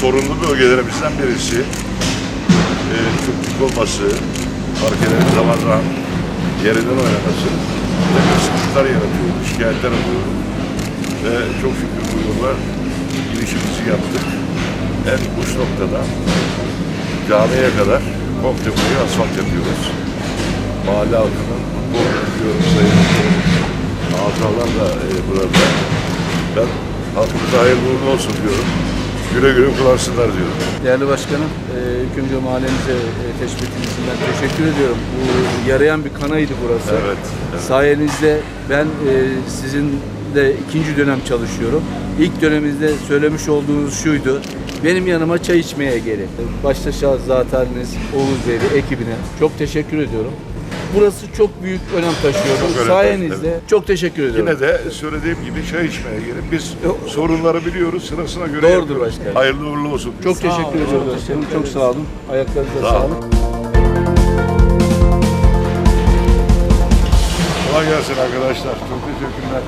sorunlu bölgelerimizden birisi. E, tüplük olması, parkelerin zaman zaman yerinden oynaması. Takım sıkıntılar yaratıyor, şikayetler alıyoruz. Ve çok şükür bu yıllar girişimizi yaptık. En uç noktada camiye kadar komple burayı asfalt yapıyoruz. Mahalle halkının olduğunu diyorum sayın da e, burada. Ben halkımıza hayırlı uğurlu olsun diyorum. Güle güle kullansınlar diyorum. Değerli başkanım, e, ilk önce mahallemize e, için teşekkür ediyorum. Bu yarayan bir kanaydı burası. Evet, evet. Sayenizde ben e, sizin de ikinci dönem çalışıyorum. İlk dönemimizde söylemiş olduğunuz şuydu. Benim yanıma çay içmeye gelin. Başta şahıs zateniniz Oğuz Bey'le ekibine çok teşekkür ediyorum. Burası çok büyük önem taşıyor. Çok önem Sayenizde taşıyor, çok teşekkür ediyorum. Yine de söylediğim gibi çay içmeye gelin. Biz sorunları biliyoruz, sırasına göre Doğrudur yapıyoruz. başkanım. Hayırlı uğurlu olsun. Çok teşekkür ediyorum başkanım. Çok sağ olun. Ayaklarınıza Sağ olun. sağlık. Kolay gelsin arkadaşlar. Çok teşekkürler.